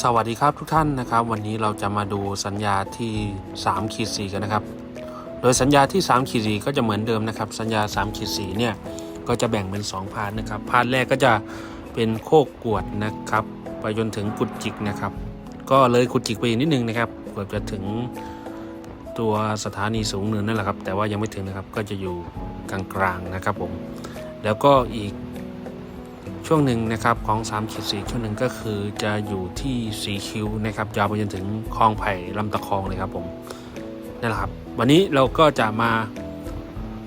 สวัสดีครับทุกท่านนะครับ วันนี้เราจะมาดูสัญญาที่3ขีด4กันนะครับ โดยสัญญาที่3ขีด4ก็จะเหมือนเดิมนะครับ สัญญา3ขีด4เนี่ยก็จะแบ่งเป็น 2 พาร์ทนะครับ พาร์ทแรกก็จะเป็นโคกกวดนะครับ ไปจนถึงกุดจิกนะครับ ก็เลยกุดจิกไปอีกนิดนึงนะครับเกือบจะถึงตัวสถานีสูงเนินนั่นแหละครับ แต่ว่ายังไม่ถึงนะครับก็จะอยู่กลางๆนะครับผมแล้วก็อีก ช่วงหนึ่งนะครับของ3ขีด4ช่วงหนึ่งก็คือจะอยู่ที่สีคิ้วนะครับยาวไปจนถึงคลองไผ่ลำตะคองเลยครับผมนั่นแหละครับ วันนี้เราก็จะมา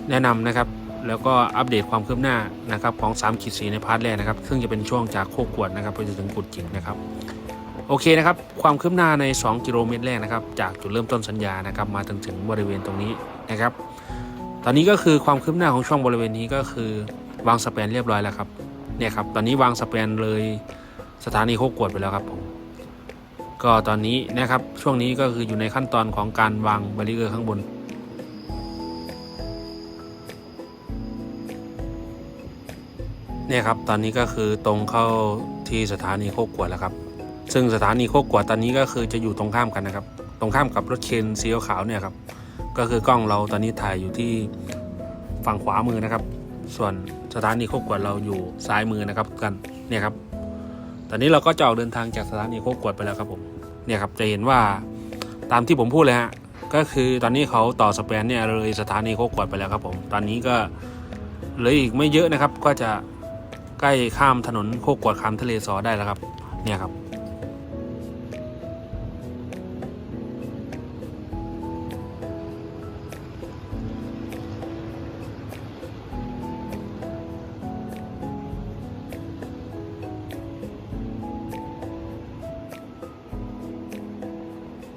แนะนำนะครับ แล้วก็อัปเดตความคืบหน้านะครับของ3ขีด4ในพาร์ทแรกนะครับ ซึ่งจะเป็นช่วงจากโคกวดนะครับไปจนถึงกุดจิกนะครับโอเคนะครับความคืบหน้าใน 2 กิโลเมตรแรกนะครับ จากจุดเริ่มต้นสัญญานะครับมาถึงถึงบริเวณตรงนี้นะครับ ตอนนี้ก็คือความคืบหน้าของช่วงบริเวณนี้ก็คือวางสแปนเรียบร้อยแล้วครับ เนี่ยครับตอนนี้วางสแปนเลยสถานีโคกวดไปแล้วครับผมก็ตอนนี้นะครับช่วงนี้ก็คืออยู่ในขั้นตอนของการวางบาริเออร์ข้างบนเนี่ยครับตอนนี้ก็คือตรงเข้าที่สถานีโคกวดแล้วครับ ซึ่งสถานีโคกวดตอนนี้ก็คือจะอยู่ตรงข้ามกันนะครับ ตรงข้ามกับรถเคนสีขาวเนี่ยครับก็คือกล้องเราตอนนี้ถ่ายอยู่ที่ฝั่งขวามือนะครับ ส่วนสถานีโคกกวดเราอยู่ซ้ายมือนะครับกันเนี่ยครับ ตอนนี้เราก็จะออกเดินทางจากสถานีโคกกวดไปแล้วครับผมเนี่ยครับจะเห็นว่าตามที่ผมพูดเลยฮะก็คือตอนนี้เขาต่อสแปนเนี่ยเลยสถานีโคกกวดไปแล้วครับผมตอนนี้ก็เหลืออีกไม่เยอะนะครับ ก็จะใกล้ข้ามถนนโคกกวดข้ามทะเลสอได้แล้วครับ เนี่ยครับ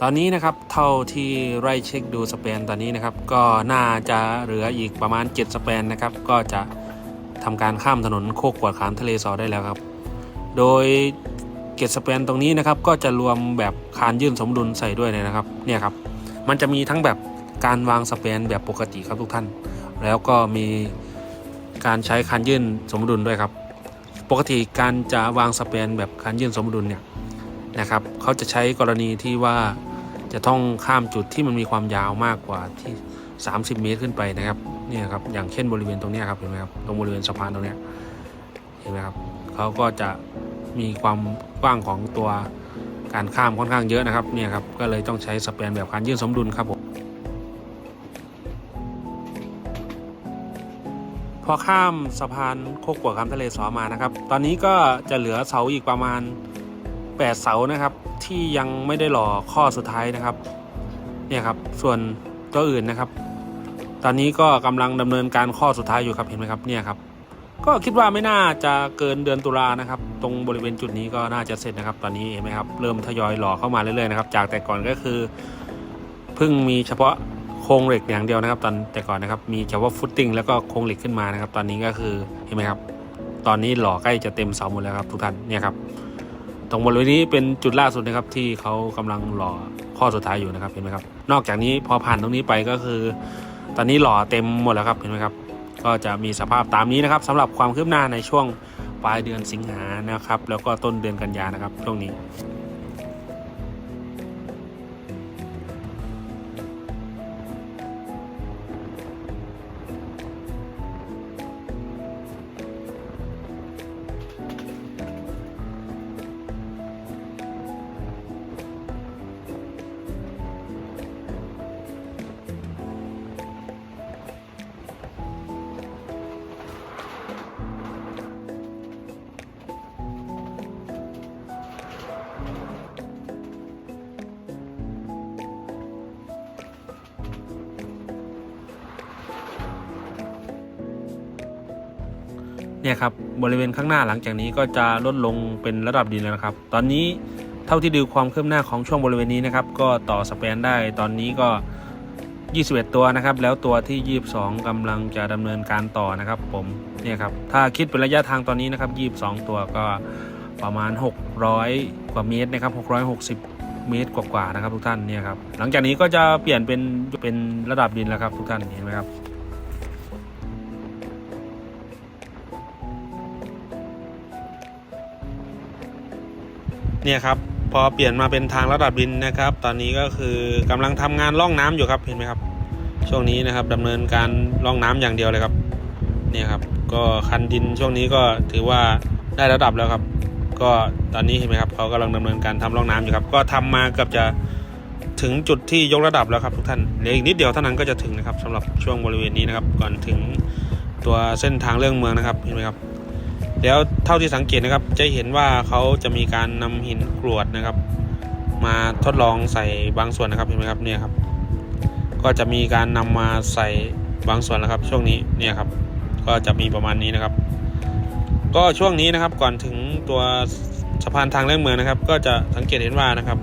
ตอนนี้นะครับเท่าที่ไล่เช็คดูสเปนตอนนี้นะครับ ก็น่าจะเหลืออีกประมาณ 7 สเปนนะครับ ก็จะทำการข้ามถนนโคกกวดขามทะเลซอได้แล้วครับ โดยเกตสเปนตรงนี้นะครับ ก็จะรวมแบบคานยื่นสมดุลใส่ด้วยเลยนะครับ เนี่ยครับ มันจะมีทั้งแบบการวางสเปนแบบปกติครับทุกท่าน แล้วก็มีการใช้คานยื่นสมดุลด้วยครับ ปกติการจะวางสเปนแบบคานยื่นสมดุลเนี่ยนะครับ เขาจะใช้กรณีที่ว่า จะต้องข้ามจุดที่มันมีความยาวมากกว่าที่ 30 เมตรขึ้นไปนะครับเนี่ยครับอย่างเช่นบริเวณตรงนี้ครับเห็นไหมครับตรงบริเวณสะพานตรงนี้เห็นไหมครับเขาก็จะมีความกว้างของตัวการข้ามค่อนข้างเยอะนะครับเนี่ยครับก็เลยต้องใช้สเปนแบบการยื่นสมดุลครับผมพอข้ามสะพานโคกกัวคำทะเลสอมานะครับ ตอนนี้ก็จะเหลือเสาอีกประมาณ 8 เสานะครับ ที่ยังไม่ได้หล่อข้อสุดท้ายนะครับเนี่ยครับ ส่วนตัวอื่นนะครับ ตอนนี้ก็กำลังดำเนินการข้อสุดท้ายอยู่ครับเห็นไหมครับเนี่ยครับก็คิดว่าไม่น่าจะเกินเดือนตุลานะครับ ตรงบริเวณจุดนี้ก็น่าจะเสร็จนะครับ ตอนนี้เห็นไหมครับเริ่มทยอยหล่อเข้ามาเรื่อยๆนะครับจากแต่ก่อนก็คือเพิ่งมีเฉพาะโครงเหล็กอย่างเดียวนะครับ ตอนแต่ก่อนนะครับ มีเฉพาะฟุตติ้งแล้วก็โครงเหล็กขึ้นมานะครับ ตอนนี้ก็คือเห็นไหมครับ ตอนนี้หล่อใกล้จะเต็มเสาหมดแล้วครับทุกท่านเนี่ยครับ ตรงบริเวณนี้เป็นจุดล่าสุดนะครับที่เขากำลังหล่อข้อสุดท้ายอยู่นะครับเห็นไหมครับ นอกจากนี้พอผ่านตรงนี้ไปก็คือ ตอนนี้หล่อเต็มหมดแล้วครับเห็นไหมครับ ก็จะมีสภาพตามนี้นะครับสำหรับความคืบหน้าในช่วงปลายเดือนสิงหานะครับ แล้วก็ต้นเดือนกันยานะครับช่วงนี้ เนี่ยครับบริเวณข้างหน้าหลังจากนี้ก็จะลดลงเป็นระดับดินแล้วนะครับ ตอนนี้เท่าที่ดูความคืบหน้าของช่วงบริเวณนี้นะครับ ก็ต่อสเปนได้ตอนนี้ก็ 21 ตัวนะครับ แล้วตัวที่ 22กำลังจะดำเนินการต่อนะครับผมเนี่ยครับถ้าคิดเป็นระยะทางตอนนี้นะครับ 22 ตัวก็ประมาณ 600 กว่าเมตรนะครับ 660เมตรกว่าๆนะครับทุกท่านเนี่ยครับหลังจากนี้ก็จะเปลี่ยนเป็นเป็นระดับดินแล้วครับทุกท่านเห็นไหมครับ เนี่ยครับพอเปลี่ยนมาเป็นทางระดับดินนะครับ ตอนนี้ก็คือกำลังทำงานร่องน้ำอยู่ครับเห็นไหมครับ ช่วงนี้นะครับดำเนินการร่องน้ำอย่างเดียวเลยครับเนี่ยครับ ก็คันดินช่วงนี้ก็ถือว่าได้ระดับแล้วครับ ก็ตอนนี้เห็นไหมครับเขากำลังดำเนินการทำร่องน้ำอยู่ครับ ก็ทำมาเกือบจะถึงจุดที่ยกระดับแล้วครับทุกท่านเหลืออีกนิดเดียวเท่านั้นก็จะถึงนะครับสำหรับช่วงบริเวณนี้นะครับ ก่อนถึงตัวเส้นทางเรื่องเมืองนะครับเห็นไหมครับ แล้วเท่าที่สังเกตนะครับ จะเห็นว่าเขาจะมีการนำหินกรวดนะครับ มาทดลองใส่บางส่วนนะครับเห็นไหมครับเนี่ยครับ ก็จะมีการนำมาใส่บางส่วนแล้วครับ ช่วงนี้เนี่ยครับ ก็จะมีประมาณนี้นะครับ ก็ช่วงนี้นะครับก่อนถึงตัวสะพานทางเลี่ยงเมืองนะครับ ก็จะสังเกตเห็นว่านะครับ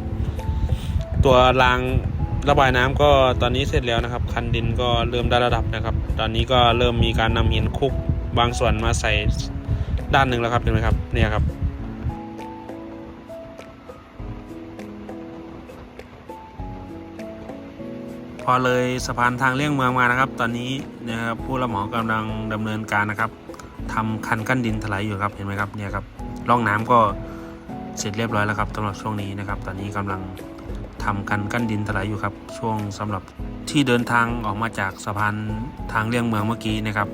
ตัวรางระบายน้ำก็ตอนนี้เสร็จแล้วนะครับ คันดินก็เริ่มได้ระดับนะครับ ตอนนี้ก็เริ่มมีการนำหินคลุกบางส่วนมาใส่ ด้านหนึ่งแล้วครับเห็นไหมครับเนี่ยครับพอเลยสะพานทางเลี่ยงเมืองมานะครับ ตอนนี้นะครับผู้รับเหมากำลังดำเนินการนะครับทำคันกั้นดินถลายอยู่ครับเห็นไหมครับเนี่ยครับร่องน้ำก็เสร็จเรียบร้อยแล้วครับสำหรับช่วงนี้นะครับ ตอนนี้กำลังทำคันกั้นดินถลายอยู่ครับ ช่วงสำหรับที่เดินทางออกมาจากสะพานทางเลี่ยงเมืองเมื่อกี้นะครับ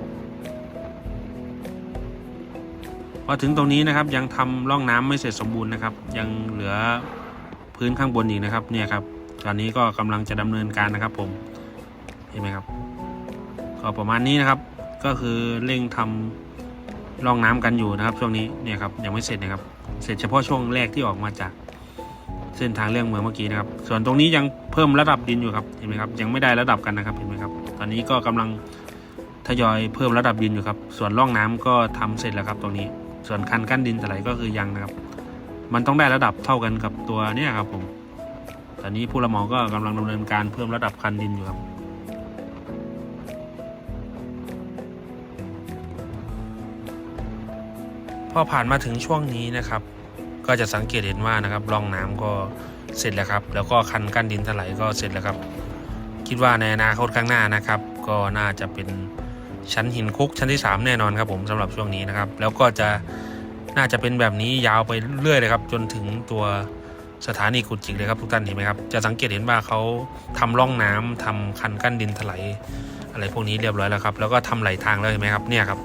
พอถึงตรงนี้นะครับยังทำร่องน้ำไม่เสร็จสมบูรณ์นะครับ ยังเหลือพื้นข้างบนอีกนะครับเนี่ยครับ ตอนนี้ก็กำลังจะดำเนินการนะครับผมเห็นไหมครับ ก็ประมาณนี้นะครับ ก็คือเร่งทำร่องน้ำกันอยู่นะครับ ช่วงนี้เนี่ยครับยังไม่เสร็จนะครับ เสร็จเฉพาะช่วงแรกที่ออกมาจากเส้นทางเลี่ยงเมืองเมื่อกี้นะครับ ส่วนตรงนี้ยังเพิ่มระดับดินอยู่ครับ เห็นไหมครับ ยังไม่ได้ระดับกันนะครับ เห็นไหมครับ ตอนนี้ก็กำลังทยอยเพิ่มระดับดินอยู่ครับ ส่วนร่องน้ำก็ทำเสร็จแล้วครับตรงนี้ ส่วนคันกั้นดินถลายก็คือยังนะครับ มันต้องได้ระดับเท่ากันกับตัวเนี้ครับผมตอนนี้ผู้รับเหมาก็กำลังดำเนินการเพิ่มระดับคันดินอยู่ครับพอผ่านมาถึงช่วงนี้นะครับ ก็จะสังเกตเห็นว่านะครับร่องน้ำก็เสร็จแล้วครับ แล้วก็คันกั้นดินถลายก็เสร็จแล้วครับ คิดว่าในอนาคตข้างหน้านะครับ ก็น่าจะเป็น ชั้นหินคุกชั้นที่ 3 แน่นอนครับผมสำหรับช่วงนี้นะครับ แล้วก็จะน่าจะเป็นแบบนี้ยาวไปเรื่อยเลยครับ จนถึงตัวสถานีขุดจิกเลยครับทุกท่านเห็นไหมครับ จะสังเกตเห็นว่าเขาทำร่องน้ำทำคันกั้นดินถลายอะไรพวกนี้เรียบร้อยแล้วครับ แล้วก็ทำไหลทางแล้วเห็นไหมครับเนี่ยครับ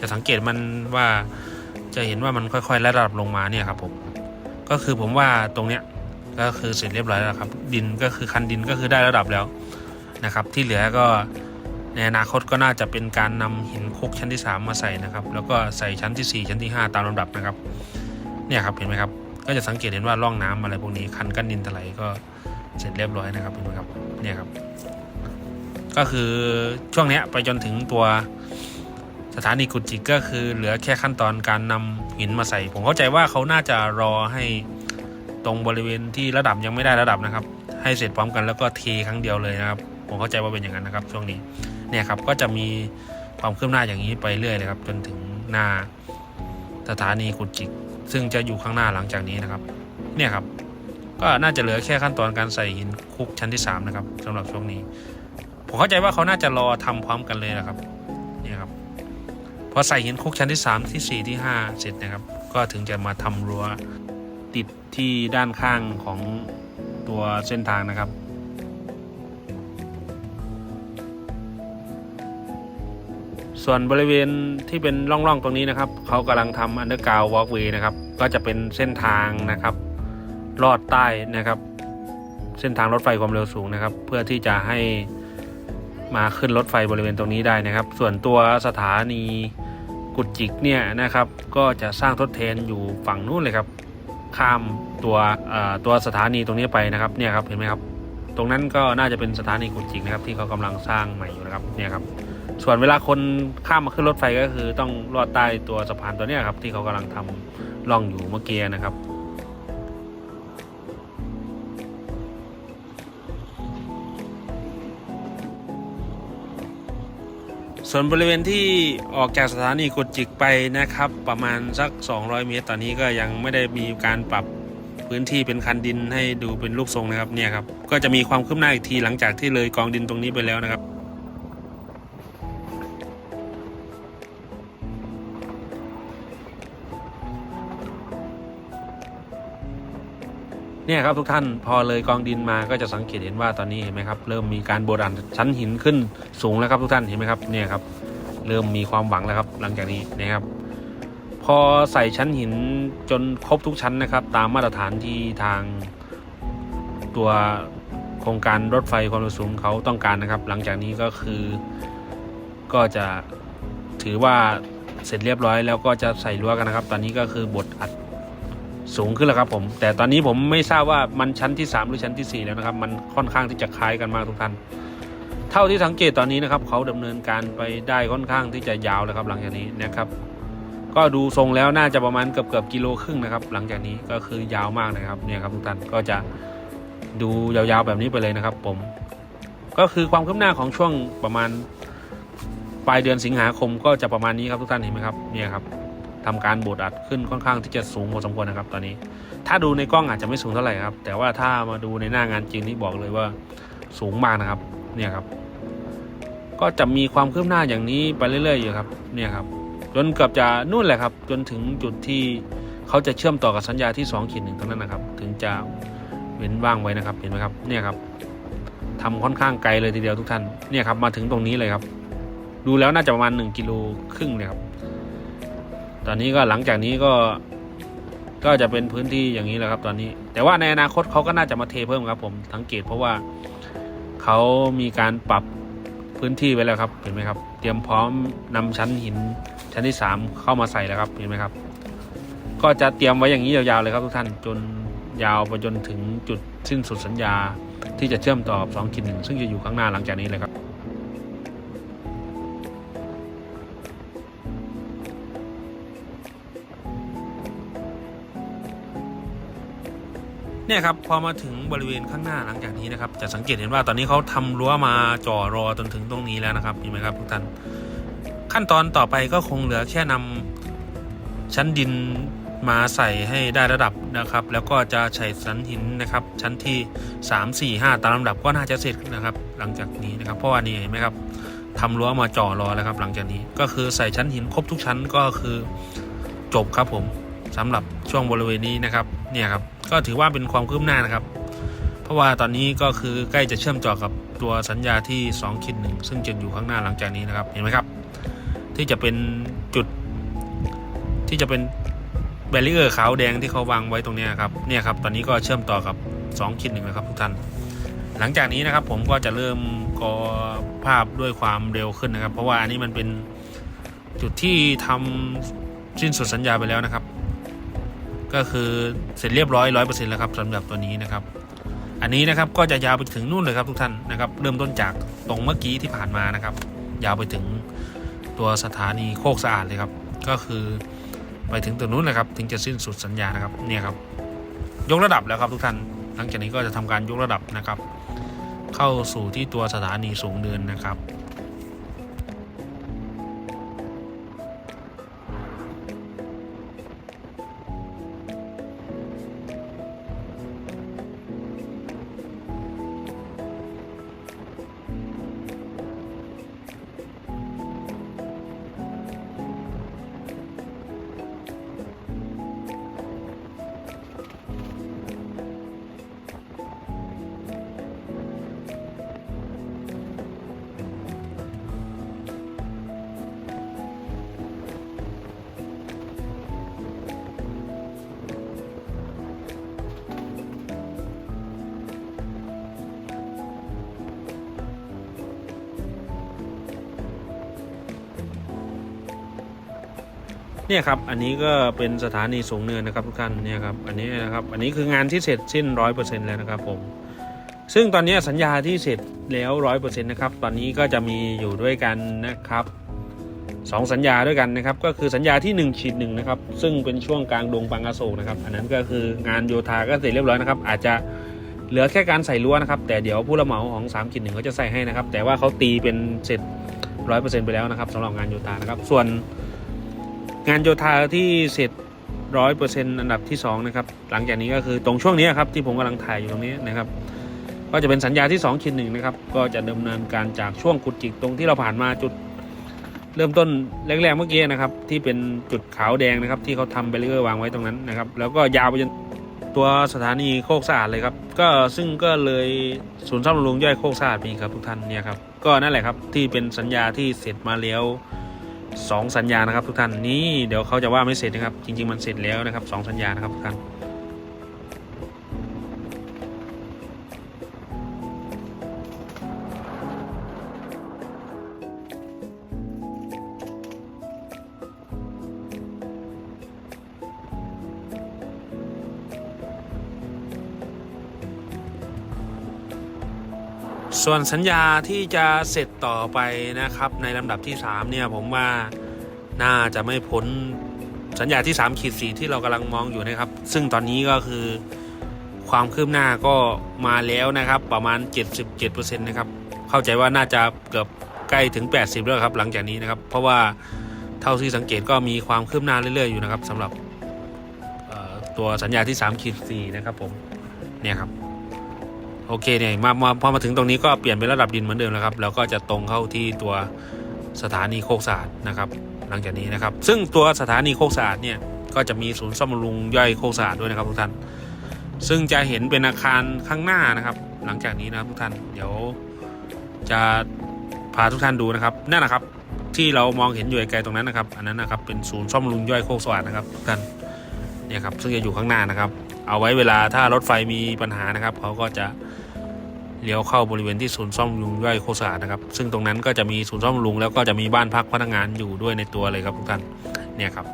จะสังเกตมันว่าจะเห็นว่ามันค่อยๆระดับลงมาเนี่ยครับผมก็คือผมว่าตรงเนี้ยก็คือเสร็จเรียบร้อยแล้วครับ ดินก็คือคันดินก็คือได้ระดับแล้วนะครับ ที่เหลือก็ ในอนาคตก็น่าจะเป็นการนำหินคุกชั้นที่ 3 มาใส่นะครับ แล้วก็ใส่ชั้นที่ 4 ชั้นที่ 5 ตามลำดับนะครับ เนี่ยครับเห็นไหมครับ ก็จะสังเกตเห็นว่าร่องน้ำอะไรพวกนี้คันกั้นดินถลายก็เสร็จเรียบร้อยนะครับเห็นไหมครับ เนี่ยครับ ก็คือช่วงนี้ไปจนถึงตัวสถานีกุจิกก็คือเหลือแค่ขั้นตอนการนำหินมาใส่ ผมเข้าใจว่าเขาน่าจะรอให้ตรงบริเวณที่ระดับยังไม่ได้ระดับนะครับ ให้เสร็จพร้อมกันแล้วก็เทครั้งเดียวเลยนะครับ ผมเข้าใจว่าเป็นอย่างนั้นนะครับ ช่วงนี้ เนี่ยครับก็จะมีความคืบหน้าอย่างนี้ไปเรื่อยเลยครับ จนถึงหน้าสถานีกุจิก ซึ่งจะอยู่ข้างหน้าหลังจากนี้นะครับ เนี่ยครับ ก็น่าจะเหลือแค่ขั้นตอนการใส่หินคุกชั้นที่ 3 นะครับสำหรับช่วงนี้ ผมเข้าใจว่าเขาน่าจะรอทำพร้อมกันเลยนะครับเนี่ยครับพอใส่หินคุกชั้นที่ 3 ที่ 4 ที่ 5 เสร็จนะครับ ก็ถึงจะมาทำรั้วติดที่ด้านข้างของตัวเส้นทางนะครับ ส่วนบริเวณที่เป็นร่องๆตรงนี้นะครับเขากำลังทำอันเดอร์กราววอล์กเวย์นะครับ ก็จะเป็นเส้นทางนะครับ ลอดใต้นะครับ เส้นทางรถไฟความเร็วสูงนะครับ เพื่อที่จะให้มาขึ้นรถไฟบริเวณตรงนี้ได้นะครับ ส่วนตัวสถานีกุจิกเนี่ยนะครับ ก็จะสร้างทดแทนอยู่ฝั่งนู้นเลยครับ ข้ามตัวอ่อตัวสถานีตรงนี้ไปนะครับเนี่ยครับเห็นไหมครับ ตรงนั้นก็น่าจะเป็นสถานีกุจิกนะครับที่เขากำลังสร้างใหม่อยู่นะครับเนี่ยครับ ส่วนเวลาคนข้ามมาขึ้นรถไฟก็คือ ต้องลอดใต้ตัวสะพานตัวนี้ครับ ที่เขากำลังทำร่องอยู่เมื่อกี้นะครับส่วนบริเวณที่ออกจากสถานีกุจิกไปนะครับ ประมาณสัก 200 เมตร ตอนนี้ก็ยังไม่ได้มีการปรับพื้นที่เป็นคันดินให้ดูเป็นรูปทรงนะครับเนี่ยครับก็จะมีความคืบหน้าอีกทีหลังจากที่เลยกองดินตรงนี้ไปแล้วนะครับ เนี่ยครับทุกท่านพอเลยกองดินมาก็จะสังเกตเห็นว่าตอนนี้เห็นไหมครับเริ่มมีการโบราณชั้นหินขึ้นสูงแล้วครับทุกท่านเห็นไหมครับเนี่ยครับเริ่มมีความหวังแล้วครับ หลังจากนี้นะครับ พอใส่ชั้นหินจนครบทุกชั้นนะครับ ตามมาตรฐานที่ทางตัวโครงการรถไฟความเร็วสูงเขาต้องการนะครับ หลังจากนี้ก็คือก็จะถือว่าเสร็จเรียบร้อยแล้วก็จะใส่รั้วกันนะครับ ตอนนี้ก็คือบทอัด สูงขึ้นแล้วครับผม แต่ตอนนี้ผมไม่ทราบว่ามันชั้นที่ 3 หรือชั้นทีสี่ 4 แล้วนะครับ มันค่อนข้างที่จะคล้ายกันมากทุกท่าน เท่าที่สังเกตตอนนี้นะครับ เขาดำเนินการไปได้ค่อนข้างที่จะยาวแล้วครับ หลังจากนี้นะครับ ก็ดูทรงแล้วน่าจะประมาณเกือบเกือบกิโลครึ่งนะครับ หลังจากนี้ก็คือยาวมากนะครับเนี่ยครับทุกท่านก็จะดูยาวๆแบบนี้ไปเลยนะครับ ผม ก็คือความคืบหน้าของช่วงประมาณปลายเดือนสิงหาคมก็จะประมาณนี้ครับทุกท่านเห็นไหมครับเนี่ยครับ ทำการบดอัดขึ้นค่อนข้างที่จะสูงพอสมควรนะครับ ตอนนี้ ถ้าดูในกล้องอาจจะไม่สูงเท่าไหร่ครับ แต่ว่าถ้ามาดูในหน้างานจริงนี่บอกเลยว่าสูงมากนะครับ เนี่ยครับ ก็จะมีความคืบหน้าอย่างนี้ไปเรื่อยๆอยู่ครับ เนี่ยครับ จนเกือบจะนู่นแหละครับ จนถึงจุดที่เขาจะเชื่อมต่อกับสัญญาที่2ขีดหนึ่งตรงนั้นนะครับ ถึงจะเว้นว่างไว้นะครับ เห็นไหมครับ เนี่ยครับทำค่อนข้างไกลเลยทีเดียวทุกท่าน เนี่ยครับ มาถึงตรงนี้เลยครับ ดูแล้วน่าจะประมาณ1กิโลครึ่งเนี่ยครับ ตอนนี้ก็หลังจากนี้ก็ก็จะเป็นพื้นที่อย่างนี้แหละครับ ตอนนี้ แต่ว่าในอนาคตเขาก็น่าจะมาเทเพิ่มครับ ผมสังเกตเพราะว่าเขามีการปรับพื้นที่ไว้แล้วครับเห็นไหมครับ เตรียมพร้อมนำชั้นหินชั้นที่สามเข้ามาใส่แล้วครับเห็นไหมครับ ก็จะเตรียมไว้อย่างนี้ยาวๆเลยครับทุกท่านจนยาวไปจนถึงจุดสิ้นสุดสัญญา ที่จะเชื่อมต่อกับ2ขีดหนึ่งซึ่งจะอยู่ข้างหน้าหลังจากนี้เลยครับ เนี่ยครับพอมาถึงบริเวณข้างหน้าหลังจากนี้นะครับ จะสังเกตเห็นว่าตอนนี้เขาทำรั้วมาจ่อรอจนถึงตรงนี้แล้วนะครับเห็นไหมครับทุกท่านขั้นตอนต่อไปก็คงเหลือแค่นำชั้นดินมาใส่ให้ได้ระดับนะครับ แล้วก็จะใส่สันหินนะครับ ชั้นที่ 3 4 5 ตามลำดับก็น่าจะเสร็จนะครับ หลังจากนี้นะครับเพราะว่านี่เห็นไหมครับทำรั้วมาจ่อรอแล้วครับ หลังจากนี้ก็คือใส่ชั้นหินครบทุกชั้นก็คือจบครับผมสำหรับช่วงบริเวณนี้นะครับเนี่ยครับ ก็ถือว่าเป็นความคืบหน้านะครับ เพราะว่าตอนนี้ก็คือใกล้จะเชื่อมต่อกับตัวสัญญาที่2คิดหนึ่งซึ่งจะอยู่ข้างหน้าหลังจากนี้นะครับเห็นไหมครับ ที่จะเป็นจุด ที่จะเป็นแบรีเออร์ขาวแดงที่เขาวางไว้ตรงนี้ครับเนี่ยครับตอนนี้ก็เชื่อมต่อกับ2คิดหนึ่งนะครับทุกท่านหลังจากนี้นะครับผมก็จะเริ่มก่อภาพด้วยความเร็วขึ้นนะครับ เพราะว่าอันนี้มันเป็นจุดที่ทำสิ้นสุดสัญญาไปแล้วนะครับ ก็คือเสร็จเรียบร้อยร้อยเปอร์เซ็นต์แล้วครับสำหรับตัวนี้นะครับ อันนี้นะครับก็จะยาวไปถึงนู่นเลยครับทุกท่านนะครับเริ่มต้นจากตรงเมื่อกี้ที่ผ่านมานะครับ ยาวไปถึงตัวสถานีโคกสะอาดเลยครับ ก็คือไปถึงตัวนู้นเลยครับถึงจะสิ้นสุดสัญญานะครับเนี่ยครับยกระดับแล้วครับทุกท่าน หลังจากนี้ก็จะทำการยกระดับนะครับ เข้าสู่ที่ตัวสถานีสูงเนินนะครับ เนี่ยครับ อันนี้ก็เป็นสถานีสูงเนินนะครับทุกท่านเนี่ยครับ อันนี้นะครับ อันนี้คืองานที่เสร็จสิ้นร้อยเปอร์เซ็นต์แล้วนะครับผม ซึ่งตอนนี้สัญญาที่เสร็จแล้วร้อยเปอร์เซ็นต์นะครับ ตอนนี้ก็จะมีอยู่ด้วยกันนะครับสองสัญญาด้วยกันนะครับ ก็คือสัญญาที่1นึ่งฉีดหนึ่งนะครับ ซึ่งเป็นช่วงกลางดงบางกะโศกนะครับ อันนั้นก็คืองานโยธาก็เสร็จเรียบร้อยนะครับ อาจจะเหลือแค่การใส่รั้วนะครับ แต่เดี๋ยวผู้รับเหมาของ3ามขีดหนึ่งเขาจะใส่ให้นะครับ แต่ว่าเขาตีเป็นเสร็จร้อยเปอร์เซ็นต์ไปแล้วนะครับสำหรับงานโยธานะครับ ส่วน งานโยธาที่เสร็จร้อยเปอร์เซ็นต์อันดับที่2นะครับหลังจากนี้ก็คือตรงช่วงนี้ครับที่ผมกำลังถ่ายอยู่ตรงนี้นะครับ ก็จะเป็นสัญญาที่2คิดหนึ่งนะครับ ก็จะดำเนินการจากช่วงขุดจิกตรงที่เราผ่านมาจุด เริ่มต้นแรกๆเมื่อกี้นะครับ ที่เป็นจุดขาวแดงนะครับ ที่เขาทำเบรีเออร์วางไว้ตรงนั้นนะครับ แล้วก็ยาวไปจนตัวสถานีโคกสะอาดเลยครับ ก็ซึ่งก็เลยศูนย์ซ่อมบำรุงย่อยโคกสะอาดมีครับทุกท่านเนี่ยครับก็นั่นแหละครับที่เป็นสัญญาที่เสร็จมาแล้ว สองสัญญานะครับทุกท่านนี่เดี๋ยวเขาจะว่าไม่เสร็จนะครับ จริง ๆ มันเสร็จแล้วนะครับสองสัญญานะครับทุกท่าน ส่วนสัญญาที่จะเสร็จต่อไปนะครับในลำดับที่ 3 เนี่ยผมว่าน่าจะไม่พ้นสัญญาที่3ขีดสีที่เรากำลังมองอยู่นะครับ ซึ่งตอนนี้ก็คือความคืบหน้าก็มาแล้วนะครับประมาณ 77%นะครับเข้าใจว่าน่าจะเกือบใกล้ถึง 80แล้วครับหลังจากนี้นะครับ เพราะว่าเท่าที่สังเกตก็มีความคืบหน้าเรื่อยๆอยู่นะครับสำหรับตัวสัญญาที่3ขีดสีนะครับผมเนี่ยครับ โอเคเนี่ยมามาพอมาถึงตรงนี้ก็เปลี่ยนเป็นระดับดินเหมือนเดิมแล้วครับ แล้วก็จะตรงเข้าที่ตัวสถานีโคกสะอาดนะครับ หลังจากนี้นะครับ ซึ่งตัวสถานีโคกสะอาดเนี่ยก็จะมีศูนย์ซ่อมบำรุงย่อยโคกสะอาดด้วยนะครับทุกท่าน ซึ่งจะเห็นเป็นอาคารข้างหน้านะครับ หลังจากนี้นะครับทุกท่านเดี๋ยวจะพาทุกท่านดูนะครับนั่นนะครับที่เรามองเห็นอยู่ไกลตรงนั้นนะครับ อันนั้นนะครับเป็นศูนย์ซ่อมบำรุงย่อยโคกสะอาดนะครับทุกท่านเนี่ยครับซึ่งจะอยู่ข้างหน้านะครับ เอาไว้เวลาถ้ารถไฟมีปัญหานะครับเขาก็จะ เลี้ยวเข้าบริเวณที่ศูนย์ซ่อมลุงย่อยโคสะอานะครับ ซึ่งตรงนั้นก็จะมีศูนย์ซ่อมลุงแล้วก็จะมีบ้านพักพนักงานอยู่ด้วยในตัวเลยครับทุกท่านเนี่ยครับ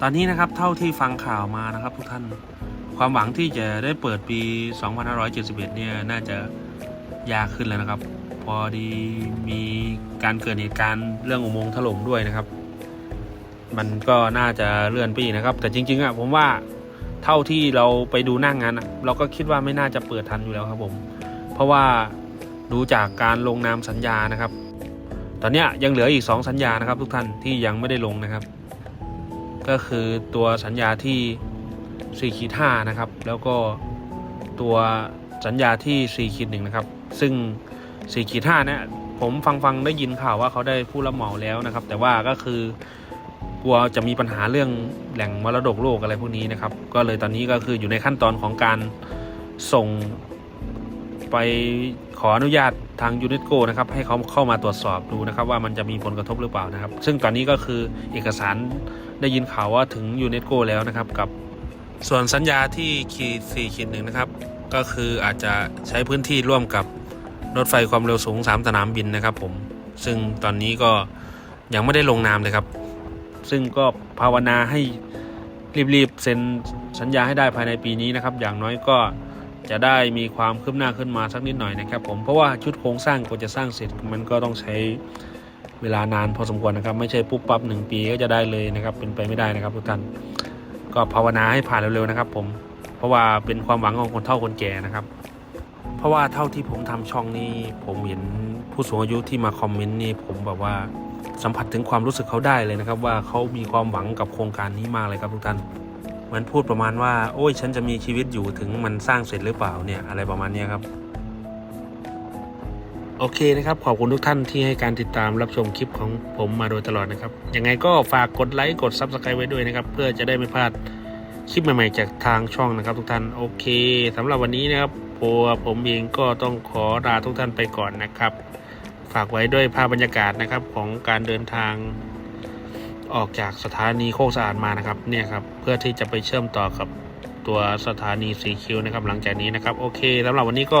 ตอนนี้นะครับเท่าที่ฟังข่าวมานะครับ ทุกท่านความหวังที่จะได้เปิดปี 2571 เนี่ยน่าจะยากขึ้นแล้วนะครับ พอดีมีการเกิดเหตุการณ์เรื่องอุโมงค์ถล่มด้วยนะครับ มันก็น่าจะเลื่อนไปอีกนะครับ แต่จริง ๆอะผมว่าเท่าที่เราไปดูหน้างงานอะเราก็คิดว่าไม่น่าจะเปิดทันอยู่แล้วครับผม เพราะว่าดูจากการลงนามสัญญานะครับ ตอนนี้ยยังเหลืออีก 2 สัญญานะครับ ทุกท่านที่ยังไม่ได้ลงนะครับ ก็คือตัวสัญญาที่4ขีด5นะครับ แล้วก็ตัวสัญญาที่4ขีด1นะครับ ซึ่ง4ขีด5เนี่ยผมฟังฟังได้ยินข่าวว่าเขาได้ผู้รับเหมาแล้วนะครับ แต่ว่าก็คือกลัวจะมีปัญหาเรื่องแหล่งมรดกโลกอะไรพวกนี้นะครับ ก็เลยตอนนี้ก็คืออยู่ในขั้นตอนของการส่งไปขออนุญาตทางยูเนสโกนะครับ ให้เขาเข้ามาตรวจสอบดูนะครับ ว่ามันจะมีผลกระทบหรือเปล่านะครับ ซึ่งตอนนี้ก็คือเอกสาร ได้ยินข่าวว่าถึงยูเนสโกแล้วนะครับกับส่วนสัญญาที่ขีดสี่ขีดหนึ่งนะครับ ก็คืออาจจะใช้พื้นที่ร่วมกับรถไฟความเร็วสูง 3 สนามบินนะครับผม ซึ่งตอนนี้ก็ยังไม่ได้ลงนามเลยครับ ซึ่งก็ภาวนาให้รีบๆเซ็นสัญญาให้ได้ภายในปีนี้นะครับ อย่างน้อยก็จะได้มีความคืบหน้าขึ้นมาสักนิดหน่อยนะครับ ผมเพราะว่าชุดโครงสร้างกว่าจะสร้างเสร็จมันก็ต้องใช้ เวลานานพอสมควรนะครับ ไม่ใช่ปุ๊บปั๊บหนึ่งปีก็จะได้เลยนะครับ เป็นไปไม่ได้นะครับทุกท่านก็ภาวนาให้ผ่านเร็วๆนะครับ ผมเพราะว่าเป็นความหวังของคนเฒ่าคนแก่นะครับ เพราะว่าเท่าที่ผมทำช่องนี้ ผมเห็นผู้สูงอายุที่มาคอมเมนต์นี่ผมแบบว่าสัมผัสถึงความรู้สึกเขาได้เลยนะครับ ว่าเขามีความหวังกับโครงการนี้มากเลยครับทุกท่านเหมือนพูดประมาณว่า โอ้ยฉันจะมีชีวิตอยู่ถึงมันสร้างเสร็จหรือเปล่าเนี่ยอะไรประมาณนี้ครับ โอเคนะครับ ขอบคุณทุกท่านที่ให้การติดตามรับชมคลิปของผมมาโดยตลอดนะครับ ยังไงก็ฝากกดไลค์กด Subscribe ไว้ด้วยนะครับ เพื่อจะได้ไม่พลาดคลิปใหม่ๆจากทางช่องนะครับทุกท่าน โอเคสำหรับวันนี้นะครับผมผมเองก็ต้องขอลาทุกท่านไปก่อนนะครับ ฝากไว้ด้วยภาพบรรยากาศนะครับของการเดินทางออกจากสถานีโคกสะอาดมานะครับเนี่ยครับเพื่อที่จะไปเชื่อมต่อกับตัวสถานีสีคิวนะครับหลังจากนี้นะครับ โอเคสำหรับวันนี้ก็